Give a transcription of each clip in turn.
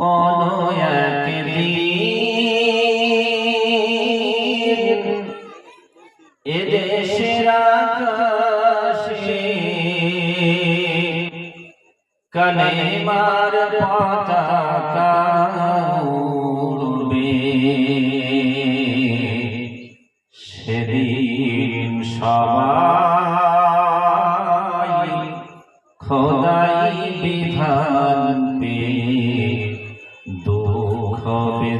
কোন একদিন এদেশের আকাশে কালেমার পতাকা উড়বে। সেদিন সবাই খোদাই বিধান পে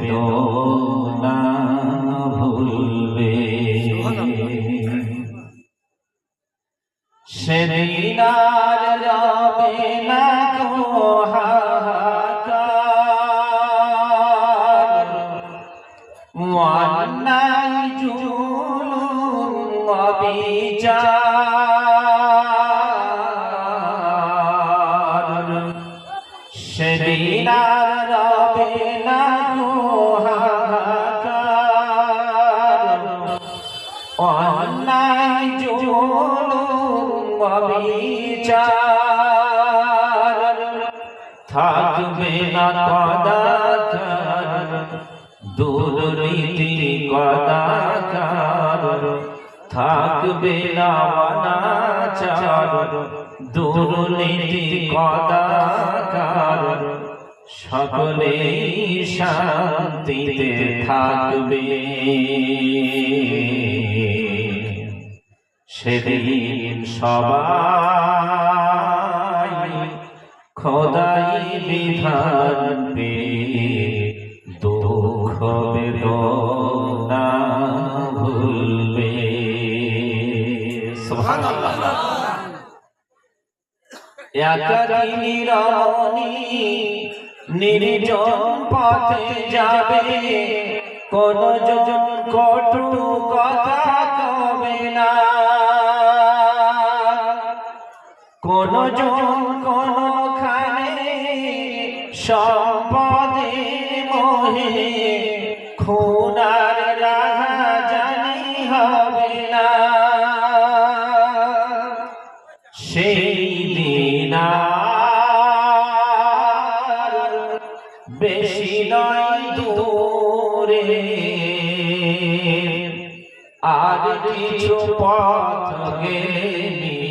দুঃখ না ভুলবে সেদিন আর রবে না কো অবিচার থাকবে না কদাকার দুর্নীতি কদাকার থাকবে না অনাচার দুর্নীতি কদাকার সকলেই শান্তিতে থাকবে। সেদিন সবাই খোদাই বিধান পে দুঃখ বেদনা ভুলবে। একাকিনী রমণী নির্জন পথে যাবে। কোন জন কটু কথা কবে না। কোন জন কোন খানে সম্পদে মোহে, খুনার রাহা জানি হবে না। সেই দিন বেশি নয় দূরে। আর কিছু পথ গেলে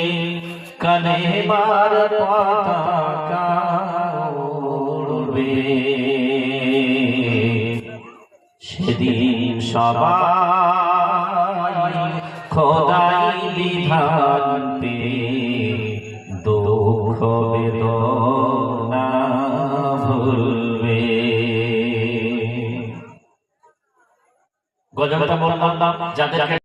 কালেমার পতাকা উড়বে সেদিন সবাই খোদাই বিধান পে দুঃখ বেদনা ভুলবে। গজলটা বললাম যাদেরকে